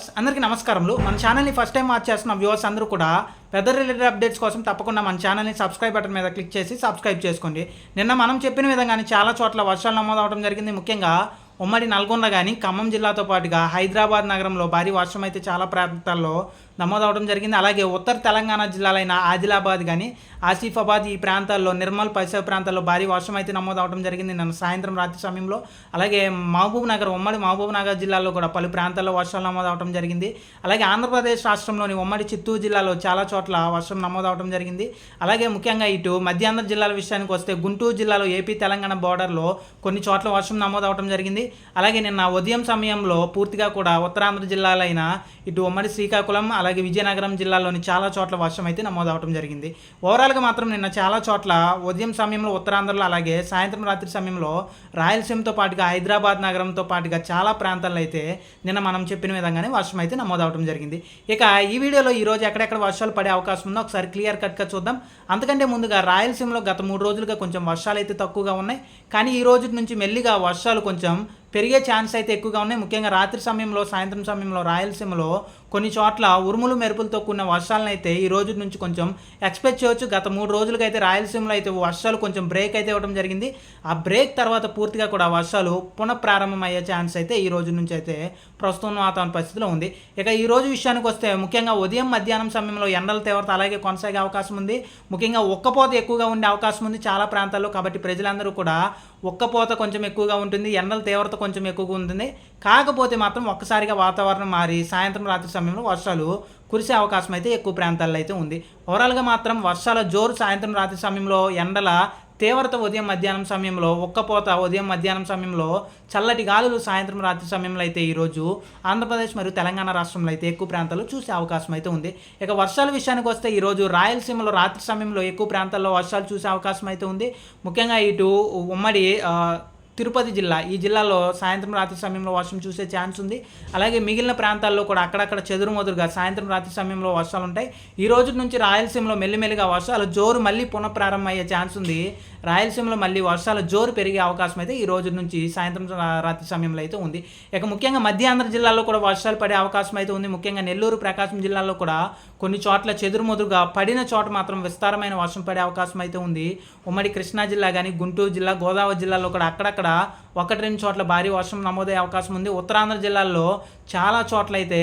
Viewers అందరికీ నమస్కారములు. మన ఛానల్ని ఫస్ట్ టైం వాచ్ చేస్తున్న వ్యూవర్స్ అందరూ కూడా వెదర్ రిలేటెడ్ అప్డేట్స్ కోసం తప్పకుండా మన ఛానల్ని సబ్స్క్రైబ్ బటన్ మీద క్లిక్ చేసి సబ్స్క్రైబ్ చేసుకోండి. నిన్న మనం చెప్పిన విధంగానే చాలా చోట్ల వర్షాలు నమోదు అవడం జరిగింది. ముఖ్యంగా ఉమ్మడి నల్గొండ కానీ ఖమ్మం జిల్లాతో పాటుగా హైదరాబాద్ నగరంలో భారీ వర్షం అయితే చాలా ప్రాంతాల్లో నమోదవడం జరిగింది. అలాగే ఉత్తర తెలంగాణ జిల్లాలైన ఆదిలాబాద్ కానీ ఆసిఫాబాద్ ఈ ప్రాంతాల్లో నిర్మల్ పరిసర ప్రాంతాల్లో భారీ వర్షం అయితే నమోదవడం జరిగింది. నిన్న సాయంత్రం రాత్రి సమయంలో. అలాగే మహబూబ్ నగర్ ఉమ్మడి మహబూబ్ నగర్ జిల్లాలో కూడా పలు ప్రాంతాల్లో వర్షాలు నమోదవడం జరిగింది. అలాగే ఆంధ్రప్రదేశ్ రాష్ట్రంలోని ఉమ్మడి చిత్తూరు జిల్లాలో చాలా చోట్ల వర్షం నమోదవడం జరిగింది. అలాగే ముఖ్యంగా ఇటు మధ్యాంధ్ర జిల్లాల విషయానికి వస్తే గుంటూరు జిల్లాలో ఏపీ తెలంగాణ బోర్డర్లో కొన్ని చోట్ల వర్షం నమోదవడం జరిగింది. అలాగే నిన్న ఉదయం సమయంలో పూర్తిగా కూడా ఉత్తరాంధ్ర జిల్లాలైన ఇటు ఉమ్మడి శ్రీకాకుళం అలాగే విజయనగరం జిల్లాలోని చాలా చోట్ల వర్షం అయితే నమోదవడం జరిగింది. ఓవరాల్గా మాత్రం నిన్న చాలా చోట్ల ఉదయం సమయంలో ఉత్తరాంధ్రలో అలాగే సాయంత్రం రాత్రి సమయంలో రాయలసీమతో పాటుగా హైదరాబాద్ నగరంతో పాటుగా చాలా ప్రాంతాల్లో అయితే నిన్న మనం చెప్పిన విధంగానే వర్షం అయితే నమోదవడం జరిగింది. ఇక ఈ వీడియోలో ఈ రోజు ఎక్కడెక్కడ వర్షాలు పడే అవకాశం ఉందో ఒకసారి క్లియర్ కట్గా చూద్దాం. అంతకంటే ముందుగా రాయలసీమలో గత మూడు రోజులుగా కొంచెం వర్షాలు అయితే తక్కువగా ఉన్నాయి. కానీ ఈ రోజు నుంచి మెల్లిగా వర్షాలు కొంచెం పెరిగే ఛాన్స్ అయితే ఎక్కువగా ఉన్నాయి. ముఖ్యంగా రాత్రి సమయంలో సాయంత్రం సమయంలో రాయలసీమలో కొన్ని చోట్ల ఉరుములు మెరుపులతో కూడిన వర్షాలను అయితే ఈ రోజు నుంచి కొంచెం ఎక్స్పెక్ట్ చేయొచ్చు. గత మూడు రోజులుగా అయితే రాయలసీమలో అయితే వర్షాలు కొంచెం బ్రేక్ అయితే ఇవ్వడం జరిగింది. ఆ బ్రేక్ తర్వాత పూర్తిగా కూడా వర్షాలు పునఃప్రారంభం అయ్యే ఛాన్స్ అయితే ఈ రోజు నుంచి అయితే ప్రస్తుతం వాతావరణ పరిస్థితిలో ఉంది. ఇక ఈ రోజు విషయానికి వస్తే ముఖ్యంగా ఉదయం మధ్యాహ్నం సమయంలో ఎండల తీవ్రత అలాగే కొనసాగే అవకాశం ఉంది. ముఖ్యంగా ఒక్కపోత ఎక్కువగా ఉండే అవకాశం ఉంది చాలా ప్రాంతాల్లో కాబట్టి ప్రజలందరూ కూడా ఒక్కపోత కొంచెం ఎక్కువగా ఉంటుంది. ఎండల తీవ్రత కొంచెం ఎక్కువగా ఉంటుంది. కాకపోతే మాత్రం ఒక్కసారిగా వాతావరణం మారి సాయంత్రం రాత్రి సమయంలో వర్షాలు కురిసే అవకాశం అయితే ఎక్కువ ప్రాంతాల్లో అయితే ఉంది. ఓవరాల్గా మాత్రం వర్షాల జోరు సాయంత్రం రాత్రి సమయంలో ఎండల తీవ్రత ఉదయం మధ్యాహ్నం సమయంలో ఒక్కపోత ఉదయం మధ్యాహ్నం సమయంలో చల్లటి గాలులు సాయంత్రం రాత్రి సమయంలో అయితే ఈరోజు ఆంధ్రప్రదేశ్ మరియు తెలంగాణ రాష్ట్రంలో అయితే ఎక్కువ ప్రాంతాల్లో చూసే అవకాశం అయితే ఉంది. ఇక వర్షాల విషయానికి వస్తే ఈరోజు రాయలసీమలో రాత్రి సమయంలో ఎక్కువ ప్రాంతాల్లో వర్షాలు చూసే అవకాశం అయితే ఉంది. ముఖ్యంగా ఇటు ఉమ్మడి తిరుపతి జిల్లా. ఈ జిల్లాలో సాయంత్రం రాత్రి సమయంలో వర్షం చూసే ఛాన్స్ ఉంది. అలాగే మిగిలిన ప్రాంతాల్లో కూడా అక్కడక్కడ చెదురుమదురుగా సాయంత్రం రాత్రి సమయంలో వర్షాలు ఉంటాయి. ఈ రోజు నుంచి రాయలసీమలో మెల్లిమెల్లిగా వర్షాలు జోరు మళ్ళీ పునఃప్రారంభం అయ్యే ఛాన్స్ ఉంది. రాయలసీమలో మళ్ళీ వర్షాలు జోరు పెరిగే అవకాశం అయితే ఈ రోజు నుంచి సాయంత్రం రాత్రి సమయంలో అయితే ఉంది. ఇక ముఖ్యంగా మధ్యాంధ్ర జిల్లాలో కూడా వర్షాలు పడే అవకాశం అయితే ఉంది. ముఖ్యంగా నెల్లూరు ప్రకాశం జిల్లాలో కూడా కొన్ని చోట్ల చెదురుమదురుగా పడిన చోట మాత్రం విస్తారమైన వర్షం పడే అవకాశం అయితే ఉంది. ఉమ్మడి కృష్ణా జిల్లా కానీ గుంటూరు జిల్లా గోదావరి జిల్లాలో కూడా అక్కడక్కడ ఒకటి రెండు చోట్ల భారీ వర్షం నమోదయ్యే అవకాశం ఉంది. ఉత్తరాంధ్ర జిల్లాల్లో చాలా చోట్ల అయితే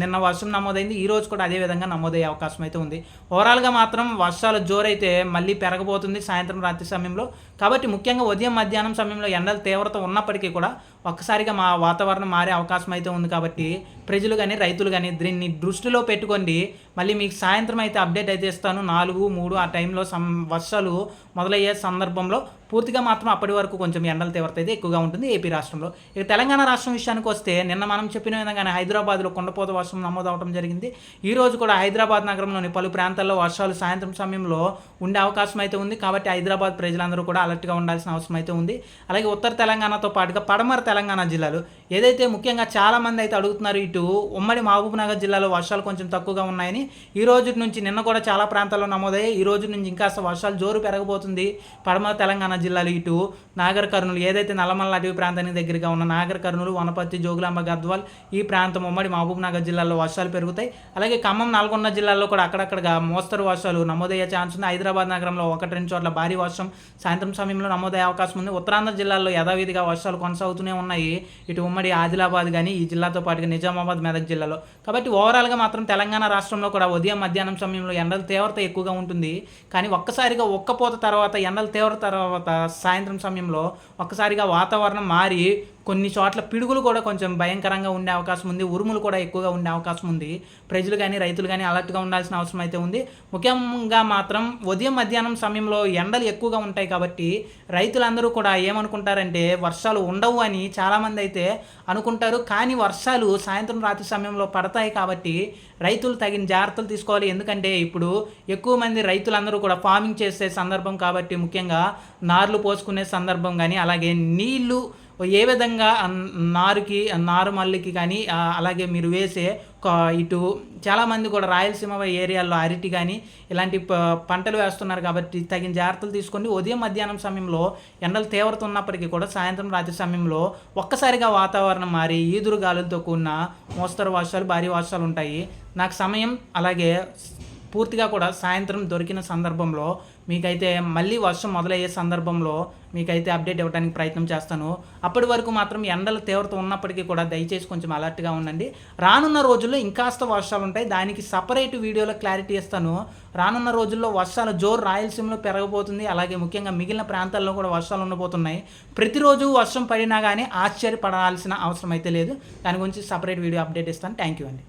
నిన్న వర్షం నమోదైంది. ఈ రోజు కూడా అదే విధంగా నమోదయ్యే అవకాశం అయితే ఉంది. ఓవరాల్గా మాత్రం వర్షాల జోరైతే మళ్ళీ పెరగబోతుంది సాయంత్రం రాత్రి సమయంలో. కాబట్టి ముఖ్యంగా ఉదయం మధ్యాహ్నం సమయంలో ఎండల తీవ్రత ఉన్నప్పటికీ కూడా ఒక్కసారిగా మా వాతావరణం మారే అవకాశం అయితే ఉంది కాబట్టి ప్రజలు కానీ రైతులు కానీ దీన్ని దృష్టిలో పెట్టుకోండి. మళ్ళీ మీకు సాయంత్రం అయితే అప్డేట్ అయితే ఇస్తాను. నాలుగు మూడు ఆ టైంలో సం వర్షాలు మొదలయ్యే సందర్భంలో పూర్తిగా మాత్రం అప్పటి వరకు కొంచెం ఎండల తీవ్రత అయితే ఎక్కువగా ఉంటుంది ఏపీ రాష్ట్రంలో. ఇక తెలంగాణ రాష్ట్రం విషయానికి వస్తే నిన్న మనం చెప్పిన విధంగానే హైదరాబాద్లో కొండపోత వర్షం నమోదవడం జరిగింది. ఈ రోజు కూడా హైదరాబాద్ నగరంలోని పలు ప్రాంతాల్లో వర్షాలు సాయంత్రం సమయంలో ఉండే అవకాశం అయితే ఉంది. కాబట్టి హైదరాబాద్ ప్రజలందరూ కూడా అలర్ట్గా ఉండాల్సిన అవసరం అయితే ఉంది. అలాగే ఉత్తర తెలంగాణతో పాటుగా పడమర తెలంగాణ జిల్లాలు ఏదైతే ముఖ్యంగా చాలా మంది అయితే అడుగుతున్నారు ఇటు ఉమ్మడి మహబూబ్ నగర్ జిల్లాలో వర్షాలు కొంచెం తక్కువగా ఉన్నాయని ఈ రోజు నుంచి నిన్న కూడా చాలా ప్రాంతాల్లో నమోదయ్యాయి. ఈ రోజు నుంచి ఇంకా వర్షాలు జోరు పెరగబోతుంది పడమర తెలంగాణ జిల్లాలు ఇటు. నాగర్ కర్నూలు ఏదైతే నల్లమల్ల అటవీ ప్రాంతానికి దగ్గరగా ఉన్న నాగర్ కర్నూలు వనపర్తి జోగులాంబ గద్వాల్ ఈ ప్రాంతం ఉమ్మడి మహబూబ్ నగర్ జిల్లాలో వర్షాలు పెరుగుతాయి. అలాగే ఖమ్మం నల్గొండ జిల్లాలో కూడా అక్కడక్కడగా మోస్తరు వర్షాలు నమోదయ్యే ఛాన్స్ ఉంది. హైదరాబాద్ నగరంలో ఒకటి రెండు చోట్ల భారీ వర్షం సాయంత్రం సమయంలో నమోదయ్యే అవకాశం ఉంది. ఉత్తరాంధ్ర జిల్లాల్లో యథావిధిగా వర్షాలు కొనసాగుతూనే ఉన్నాయి. ఇటు ఉమ్మడి ఆదిలాబాద్ కానీ ఈ జిల్లాతో పాటుగా నిజామాబాద్ మెదక్ జిల్లాలో. కాబట్టి ఓవరాల్గా మాత్రం తెలంగాణ రాష్ట్రంలో కూడా ఉదయం మధ్యాహ్నం సమయంలో ఎండల తీవ్రత ఎక్కువగా ఉంటుంది. కానీ ఒక్కసారిగా ఒక్కపోత తర్వాత ఎండల తీవ్రత తర్వాత సాయంత్రం సమయంలో ఒక్కసారిగా వాతావరణం మారి కొన్ని చోట్ల పిడుగులు కూడా కొంచెం భయంకరంగా ఉండే అవకాశం ఉంది ఉరుములు కూడా ఎక్కువగా ఉండే అవకాశం ఉంది. ప్రజలు కానీ రైతులు కానీ అలర్ట్గా ఉండాల్సిన అవసరం అయితే ఉంది. ముఖ్యంగా మాత్రం ఉదయం మధ్యాహ్నం సమయంలో ఎండలు ఎక్కువగా ఉంటాయి కాబట్టి రైతులందరూ కూడా ఏమనుకుంటారంటే వర్షాలు ఉండవు అని చాలామంది అయితే అనుకుంటారు. కానీ వర్షాలు సాయంత్రం రాత్రి సమయంలో పడతాయి కాబట్టి రైతులు తగిన జాగ్రత్తలు తీసుకోవాలి. ఎందుకంటే ఇప్పుడు ఎక్కువ మంది రైతులందరూ కూడా ఫార్మింగ్ చేసే సందర్భం కాబట్టి ముఖ్యంగా నార్లు పోసుకునే సందర్భం కానీ అలాగే నీళ్ళు ఏ విధంగా నారుకి నారు మల్లికి కానీ అలాగే మీరు వేసే ఇటు చాలామంది కూడా రాయలసీమ ఏరియాల్లో అరటి కానీ ఇలాంటి ప- పంటలు వేస్తున్నారు కాబట్టి తగిన జాగ్రత్తలు తీసుకోండి. ఉదయం మధ్యాహ్నం సమయంలో ఎండలు తీవ్రత ఉన్నప్పటికీ కూడా సాయంత్రం రాత్రి సమయంలో ఒక్కసారిగా వాతావరణం మారి ఈదురు గాలులతో కూడిన మోస్తరు వర్షాలు భారీ వర్షాలు ఉంటాయి. నాకు సమయం అలాగే పూర్తిగా కూడా సాయంత్రం దొరికిన సందర్భంలో మీకైతే మళ్ళీ వర్షం మొదలయ్యే సందర్భంలో మీకైతే అప్డేట్ ఇవ్వడానికి ప్రయత్నం చేస్తాను. అప్పటి వరకు మాత్రం ఎండల తీవ్రత ఉన్నప్పటికీ కూడా దయచేసి కొంచెం అలర్ట్గా ఉండండి. రానున్న రోజుల్లో ఇంకాస్త వర్షాలు ఉంటాయి. దానికి సపరేట్ వీడియోలో క్లారిటీ ఇస్తాను. రానున్న రోజుల్లో వర్షాలు జోరు రాయలసీమలో పెరగబోతుంది. అలాగే ముఖ్యంగా మిగిలిన ప్రాంతాల్లో కూడా వర్షాలు ఉండబోతున్నాయి. ప్రతిరోజు వర్షం పడినా కానీ ఆశ్చర్యపడాల్సిన అవసరం అయితే లేదు. దాని గురించి సపరేట్ వీడియో అప్డేట్ ఇస్తాను. థ్యాంక్ యూ అండి.